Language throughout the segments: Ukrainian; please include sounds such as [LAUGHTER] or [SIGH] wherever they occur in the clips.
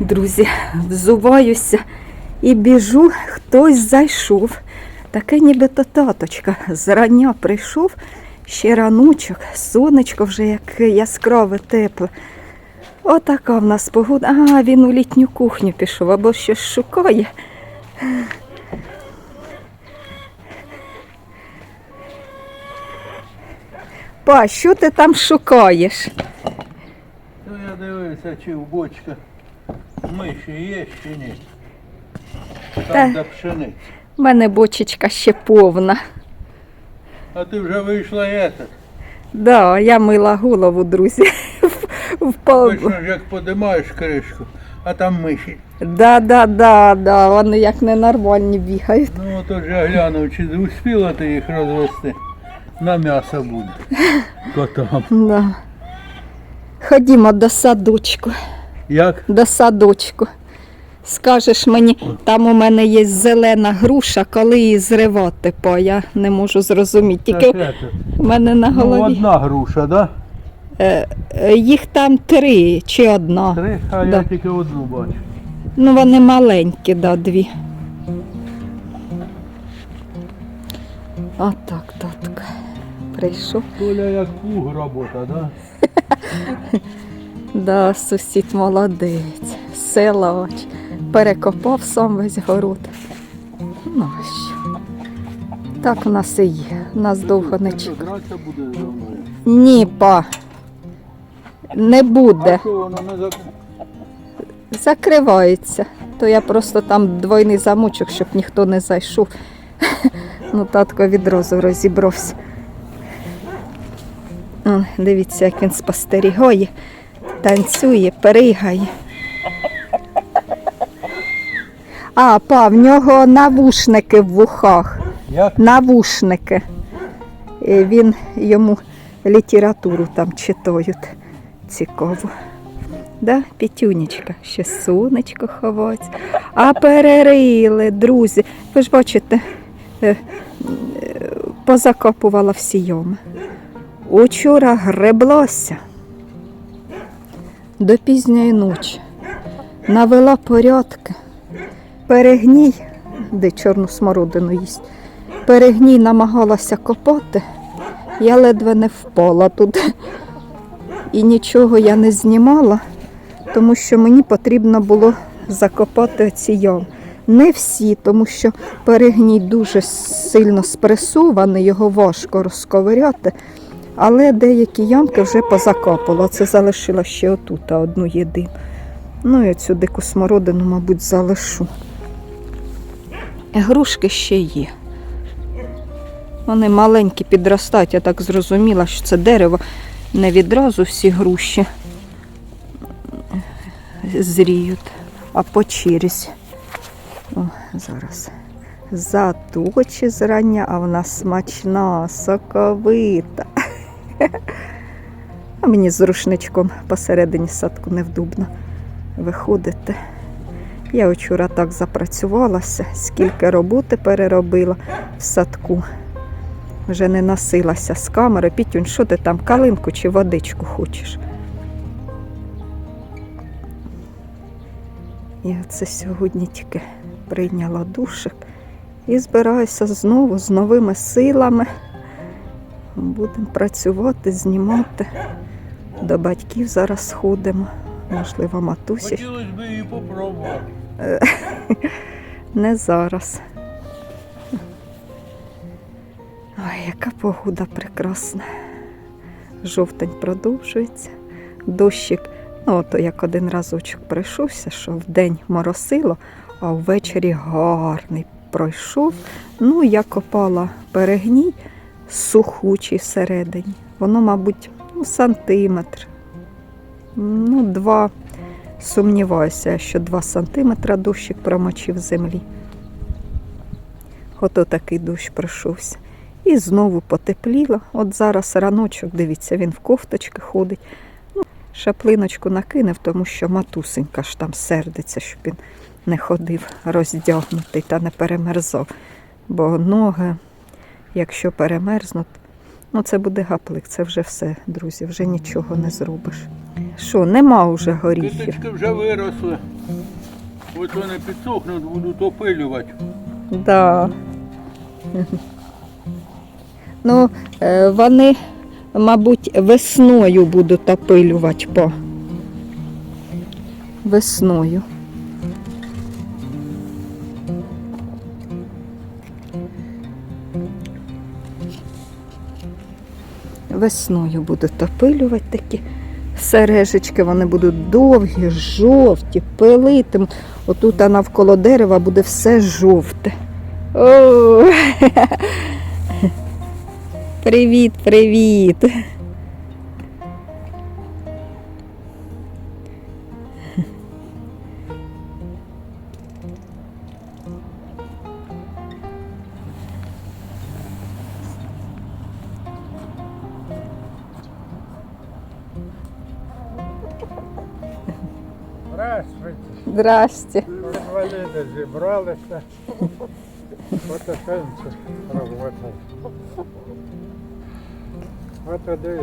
Друзі, взуваюся і біжу, хтось зайшов. Таке нібито таточка. Зрання прийшов, ще ранучок, сонечко вже яке яскраве, тепле. Отака в нас погода. А, він у літню кухню пішов або щось шукає. Па, що ти там шукаєш? Ну я дивився, чи в бочках миші є чи ні. Та- Там де пшениці. У мене бочечка ще повна. А ти вже вийшла і этот. Да, я мила голову, друзі. [LAUGHS] В пол- Точно ж як подимаєш кришку, а там миші. Да, да, да, да, вони як ненормальні бігають. Ну от от же глянув, чи успіла ти їх розвести. На м'ясо буде. [LAUGHS] Котам. Да. Ходімо до садочку, Як? до садочку. Скажеш мені, там у мене є зелена груша, коли її зривати, по я не можу зрозуміти. Тільки Так, у мене на Ну, одна груша, да? Е, е, їх там три чи одна. Три, а Да. я тільки одну бачу. Ну, вони маленькі, да, дві. Отак, татка. Прийшов. Толя як плуг робота, да? [LAUGHS] Да, сусід молодець, силач. Перекопав сам весь город. Ну, що? Так у нас і є. Нас довго не чекає. Ні, па. Не буде. Закривається. То я просто там двойний замочок, щоб ніхто не зайшов. [LAUGHS] Ну, татко відразу розібрався. Дивіться, як він спостерігає, танцює, перигає. А, па, в нього навушники в вухах. Як? Навушники. І він йому літературу там читають. Цікаво. Да, Пітюнечка, ще сонечко ховається. А перерили, друзі. Ви ж бачите, е, е, позакопувала всі йоми. Учора греблося до пізньої ночі. Навела порядки. Перегній, де чорну смородину їсть. Перегній намагалася копати. Я ледве не впала тут. І нічого я не знімала, тому що мені потрібно було закопати ці ями. Не всі, тому що перегній дуже сильно спресований, його важко розковиряти. Але деякі ямки вже позакопало. Це залишила ще отут, одну єдину. Ну і цю дику смородину, мабуть, залишу. Грушки ще є. Вони маленькі підростають, я так зрозуміла, що це дерево не відразу всі груші зріють, а по черзі. О, зараз. Заточі зрання, а вона смачна, соковита. А мені з рушничком посередині садку невдобно виходити. Я вчора так запрацювалася, скільки роботи переробила в садку. Вже не носилася з камери. Пітюнь, що ти там, калинку чи водичку хочеш? Я це сьогодні тільки прийняла душик і збираюся знову з новими силами. Будемо працювати, знімати. До батьків зараз ходимо. Можливо, матусі. Хотілося б її попробувати. [LAUGHS] Не зараз. Ой, яка погода прекрасна. Жовтень продовжується. Дощик, ну то як один разочок пройшовся, що вдень моросило, а ввечері гарний пройшов. Ну, я копала перегній сухучий всередині. Воно, мабуть, ну, сантиметр. Ну, два. Сумніваюся, що 2 сантиметра дощик промочив землі. Ото такий дощ пройшовся. І знову потепліло. От зараз раночок, дивіться, він в кофточки ходить. Ну, шаплиночку накинув, тому що матусенька ж там сердиться, щоб він не ходив роздягнутий та не перемерзав. Бо ноги, якщо перемерзнуть, ну це буде гаплик, це вже все, друзі, вже нічого не зробиш. Що, нема вже горіхів. Киточки вже виросли. Ось вони підсохнуть, будуть опилювати. Да. Ну, е, вони, мабуть, весною будуть опилювати по. Весною. Весною будуть опилювати такі сережечки, вони будуть довгі, жовті, пилити. Отут а навколо дерева буде все жовте. О! [LAUGHS] Привіт, привіт. Здрасте. Инвалиды зібралися. Потихеньку роботи. От туди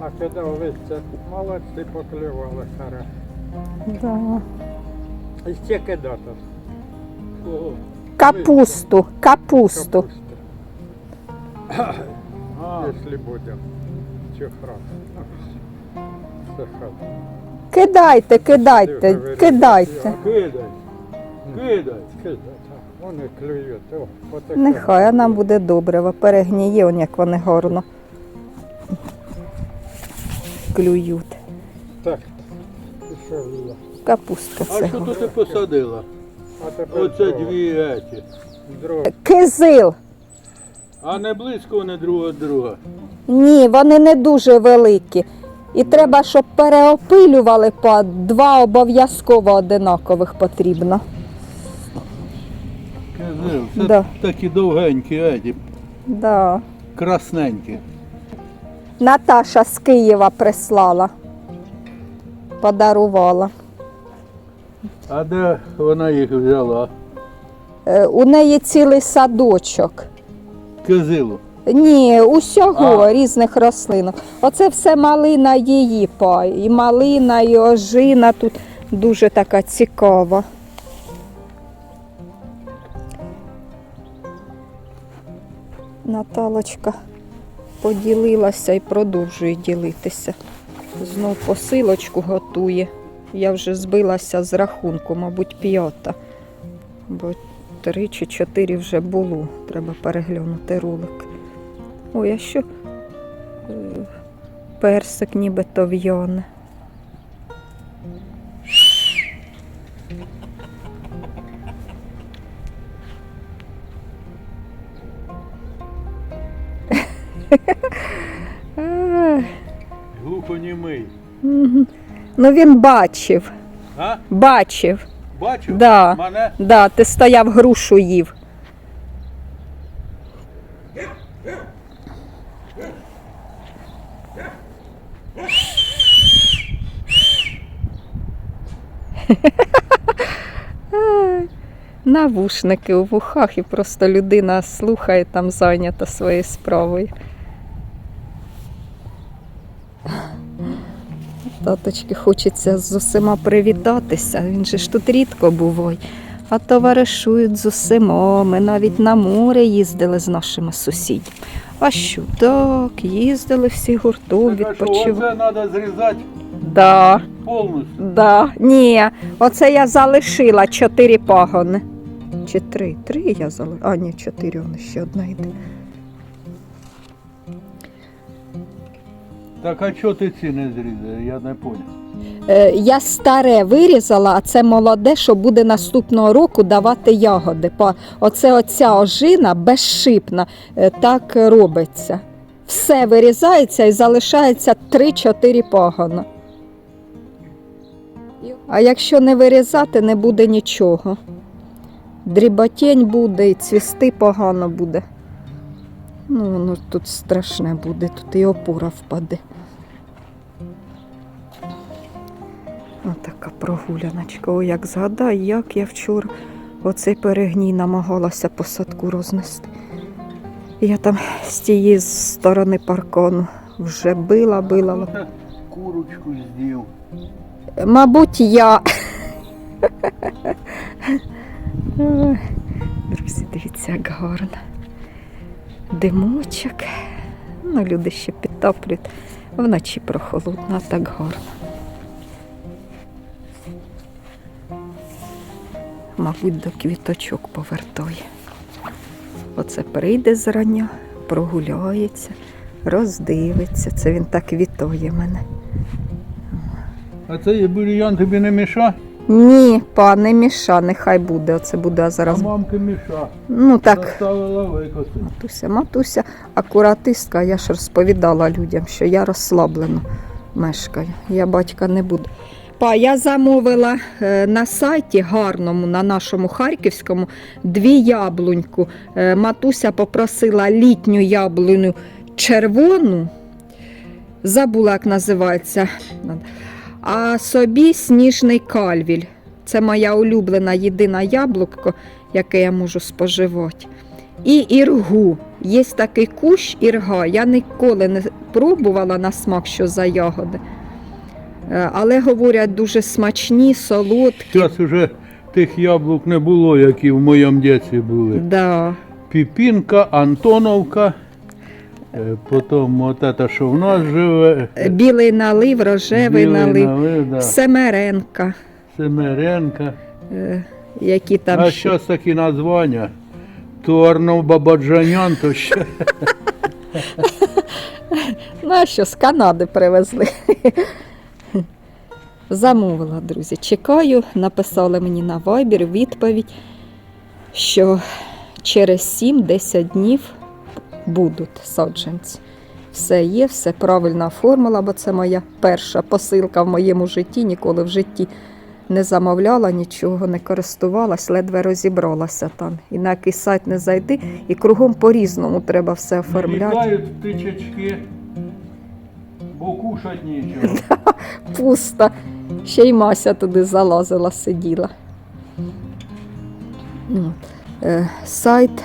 накидав листя. Молодці поклювали хорошо. Да. І ще кидати. Капусту, капусту. Капусти. А, Якщо буде. Чухра. Все хата. Кидайте, кидайте, кидайте. кидай, кидай. Кидай. Вони клюють. О. Нехай, а нам буде добре, бо перегніє, он як вони гарно клюють. Так. Пішов я. Капустка А це. що тут ти посадила? А тепер Оце дві еті. Кизил. А не близько не друга друга. Ні, вони не дуже великі. І треба, щоб переопилювали по два обов'язково одинакових потрібно. Кизил, це Да. такі довгенькі еті, Да. красненькі. Наташа з Києва прислала. Подарувала. А де вона їх взяла? Е, У неї цілий садочок. Кизилу. Ні, усього А. різних рослинок. Оце все малина її пай. І малина, і ожина тут дуже така цікава. Наталочка поділилася і продовжує ділитися. Знов посилочку готує. Я вже збилася з рахунку, мабуть, п'ята. Бо три чи чотири вже було. Треба переглянути ролик. Ой, а що? Персик нібито в'яне. Ех, Глухонімий. мгм. Ну він бачив, А? бачив. Бачив? Да. Мене? Да, ти стояв грушу їв. Навушники у вухах і просто людина слухає там зайнята своєю справою. Таточки хочеться з усіма привітатися. Він же ж тут рідко буває. А товаришують з усіма. Ми навіть на море їздили з нашими сусідями. А що так, їздили всі гуртом, відпочивали. Оце треба зрізати Да, повністю. да. Ні, оце я залишила чотири пагони. Чи три? Три я залишила. А, ні, чотири, воно ще одна йде. Так а чого ти ці не зрізав? Я не поняв. Е, я старе вирізала, а це молоде, що буде наступного року давати ягоди. Оце оця ожина безшипна, е, так робиться. Все вирізається і залишається 3-4 пагона. А якщо не вирізати, не буде нічого. Дріботень буде і цвісти погано буде. Ну, воно тут страшне буде, тут і опора впаде. Отака прогуляночка. О, як згадаю, як я вчора оцей перегній намагалася по садку рознести. Я там з тієї сторони паркону вже била, била. Курочку з'їв. Мабуть, я Друзі, дивіться, як гарно. Димочок. Ну, люди ще підтоплюють. Вночі прохолодно, а так гарно. Мабуть, до квіточок повертає. Оце прийде зрання, прогуляється, роздивиться. Це він так вітає мене. А цей бур'ян тобі не міша? Ні, пане міша, нехай буде. Оце буде а А мамки міша. Ну так, Заставила матуся, матуся, акуратистка, я ж розповідала людям, що я розслаблено мешкаю. Я батька не буду. Па, я замовила е, на сайті гарному, на нашому харківському, дві яблуньку. Е, Матуся попросила літню яблуню червону. Забула, як називається. А собі сніжний кальвіль. Це моя улюблена єдина яблуко, яке я можу споживати. І іргу. Є такий кущ ірга. Я ніколи не пробувала на смак, що за ягоди. Е, Але говорять, дуже смачні, солодкі. Зараз уже тих яблук не було, які в моєму дітстві були. Да. Піпінка, Антоновка. Е, Потім от це, що в нас живе. Е, Білий налив, рожевий Білий налив, налив, да. Семеренка, Семеренка. е, які там А ще. зараз такі названня. Торнов Бабаджанян, то ще. [LAUGHS] Ну, а що з Канади привезли. [LAUGHS] Замовила, друзі. Чекаю, написали мені на Viber відповідь, що через 7-10 днів будуть саджанці. Все є, все правильно оформила, бо це моя перша посилка в моєму житті. Ніколи в житті не замовляла нічого, не користувалась, ледве розібралася там. І на який сайт не зайти, і кругом по-різному треба все оформляти. Літають птичечки, бо кушать нічого. [LAUGHS] пусто. Ще й Мася туди залазила, сиділа. Е, Сайт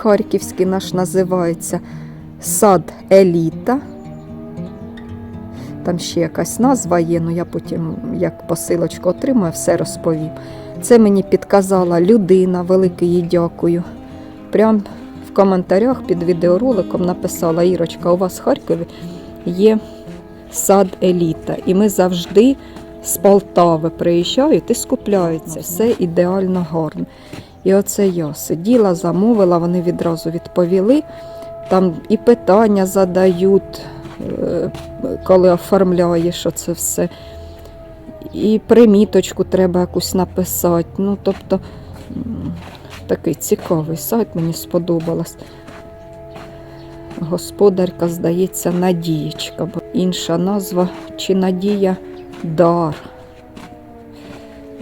харківський наш називається Сад Еліта. Там ще якась назва є, ну я потім, як посилочку отримаю, все розповім. Це мені підказала людина, велике їй дякую. Прям в коментарях під відеороликом написала Ірочка, у вас в Харкові є сад еліта. І ми завжди з Полтави приїжджають і скупляються. Все ідеально гарно. І оце я сиділа, замовила, вони відразу відповіли. Там і питання задають, е, коли оформляєш оце все. І приміточку треба якусь написати. Ну, тобто, такий цікавий сайт, мені сподобалось. Господарка, здається, Надієчка, бо інша назва чи Надія Дар.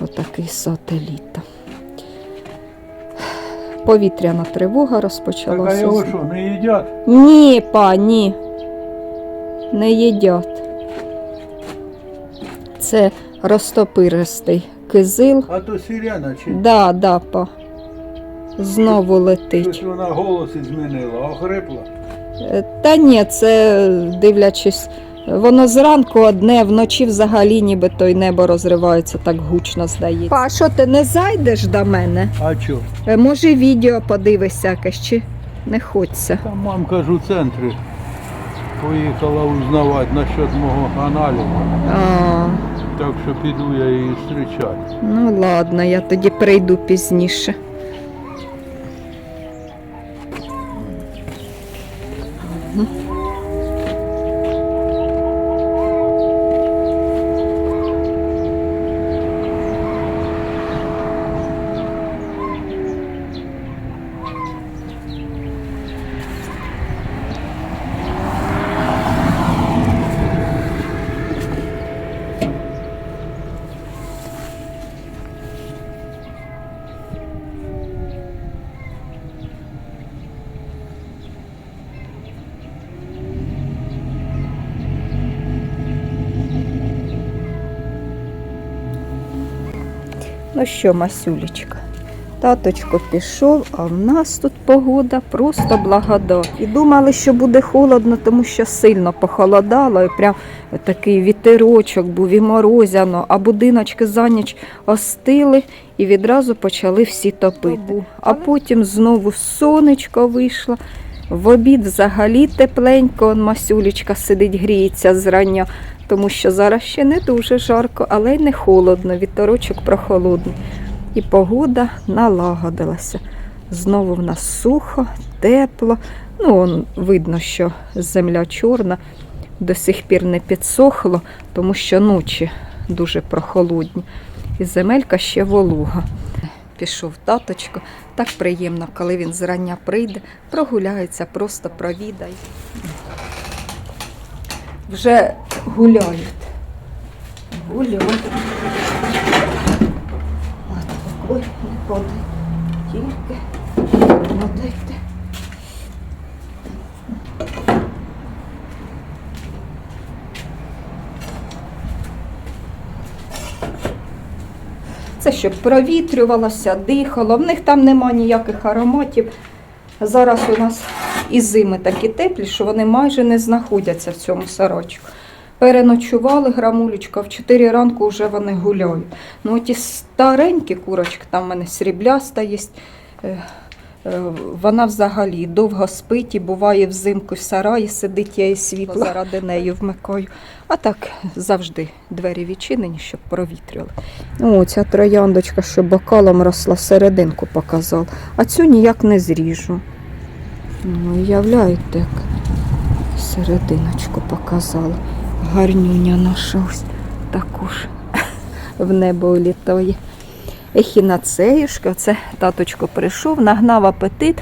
Отакий сателіт. Повітряна тривога Так а розпочалася. його що, не їдять? Ні, пані, не їдять. Це розтопиристий кизил. А то сирена чи Да, да, па. Знову летить. щось вона голос і змінила, охрипла. Е, Та ні, це дивлячись, воно зранку одне, вночі взагалі ніби то й небо розривається, так гучно здається. А що ти не зайдеш до мене? А чо? Е, Може, відео подивишся якесь, чи не хочеться. Там мамка ж у центрі поїхала узнавати насчет мого аналізу. А, Так що піду я її зустрічати. ну ладно, я тоді прийду пізніше. Ну що, Масюлечка, Таточко пішов, а в нас тут погода просто благодать. І думали, що буде холодно, тому що сильно похолодало, і прям такий вітерочок був і морозяно, а будиночки за ніч остили і відразу почали всі топити. А потім знову сонечко вийшло. В обід взагалі тепленько, он Масюлечка сидить, гріється зрання, тому що зараз ще не дуже жарко, але й не холодно, вітерочок прохолодний. І погода налагодилася. Знову в нас сухо, тепло. Ну, он, видно, що земля чорна, до сих пір не підсохло, тому що ночі дуже прохолодні. І земелька ще волуга. Пішов таточко. Так приємно, коли він зрання прийде, прогуляється, просто провідає. Вже гуляють. Гуляють. Ой, не падай. Тільки падайте. Це щоб провітрювалося, дихало. В них там нема ніяких ароматів. Зараз у нас і зими такі теплі, що вони майже не знаходяться в цьому сарочку. Переночували грамулечка, в 4 ранку вже вони гуляють. Ну, ті старенькі курочки, там в мене срібляста є. Е, Вона взагалі довго спить і буває взимку в сараї, сидить, я її світло заради неї вмикаю. А так завжди двері відчинені, щоб провітрювали. О, ця трояндочка, що бокалом росла, серединку показав, а цю ніяк не зріжу. Ну, уявляєте, як серединочку показала. Гарнюня наша ось також [LAUGHS] в небо літає. Ехінацеюшка, це таточко прийшов, нагнав апетит.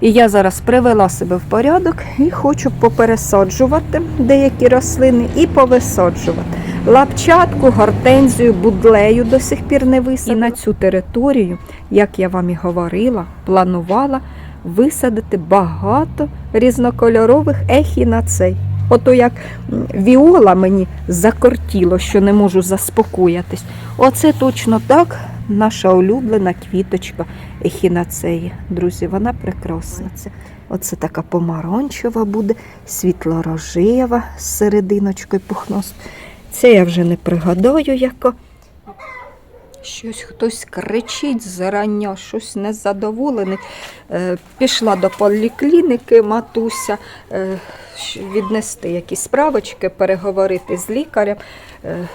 І я зараз привела себе в порядок і хочу попересаджувати деякі рослини і повисаджувати. Лапчатку, гортензію, будлею до сих пір не висадила. І на цю територію, як я вам і говорила, планувала висадити багато різнокольорових ехінацей. Ото як віола мені закортіло, що не можу заспокоїтись. Оце точно так наша улюблена квіточка ехінацеї. Друзі, вона прекрасна. Це, оце така помаранчева буде, світло-рожева з серединочкою пухнос. Це я вже не пригадаю, яка. Щось хтось кричить зарання, щось незадоволений. Е, пішла до поліклініки матуся е, віднести якісь справочки, переговорити з лікарем. Е,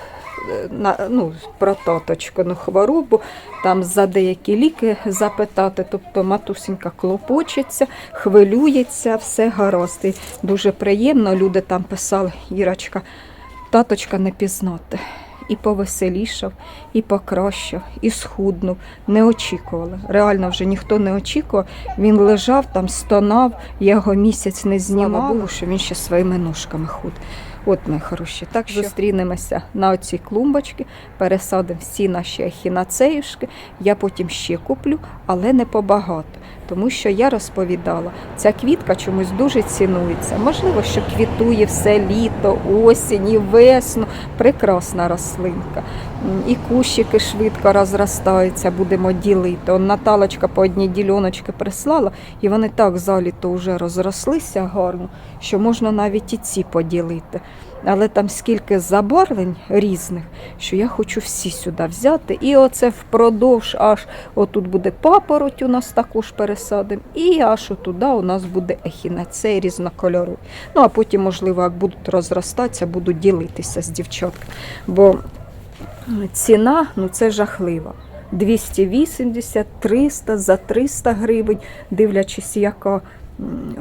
на, ну, про таточку ну, хворобу, там за деякі ліки запитати. Тобто матусенька клопочеться, хвилюється, все гаразд. І дуже приємно. Люди там писали, Ірочка, таточка не пізнати. І повеселішав, і покращав, і схуднув. Не очікували. Реально вже ніхто не очікував. Він лежав там, стонав, я його місяць не знімала, Богу, що він ще своїми ножками худ. От ми хороші. Так що зустрінемося на оцій клумбочці, пересадимо всі наші ехінацеюшки. Я потім ще куплю, але не побагато. Тому що я розповідала, ця квітка чомусь дуже цінується. Можливо, що квітує все літо, осінь і весну. Прекрасна рослинка. І кущики швидко розростаються, будемо ділити. Он Наталочка по одній діляночці прислала, і вони так заліто вже розрослися гарно, що можна навіть і ці поділити. Але там скільки забарвлень різних, що я хочу всі сюди взяти. І оце впродовж аж отут буде папороть у нас також пересадимо, і аж отуди у нас буде ехінацей різнокольоровий. Ну а потім, можливо, як будуть розростатися, буду ділитися з дівчатками. Бо ціна ну це жахлива. 280, 300, за 300 гривень, дивлячись, яка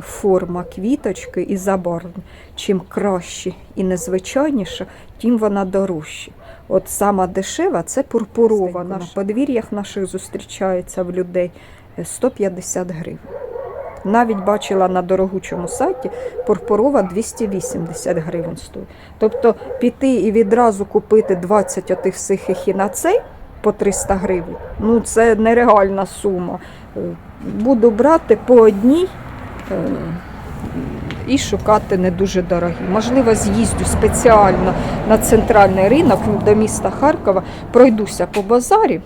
форма квіточки і забарвлення. Чим краще і незвичайніше, тим вона дорожча. От сама дешева це пурпурова. На подвір'ях наших зустрічається в людей е, 150 гривень. Навіть бачила на дорогучому сайті пурпурова 280 гривень стоїть. Тобто піти і відразу купити 20 отих всіх ехінацей по 300 гривень, ну це нереальна сума. Е, Буду брати по одній і шукати не дуже дорогі. Можливо, з'їздю спеціально на центральний ринок до міста Харкова, пройдуся по базарі.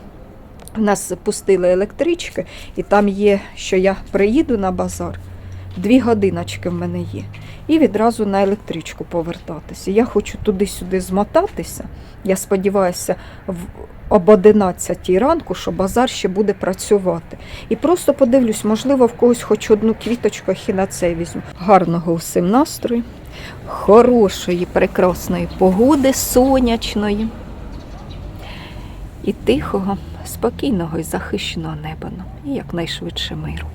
Нас пустили електрички, і там є, що я приїду на базар, дві годиночки в мене є. І відразу на електричку повертатися. Я хочу туди-сюди змотатися. Я сподіваюся, в об 11 ранку, що базар ще буде працювати. І просто подивлюсь, можливо, в когось хоч одну квіточку хінацей візьму. Гарного усім настрою, хорошої, прекрасної погоди, сонячної і тихого, спокійного і захищеного неба і якнайшвидше миру.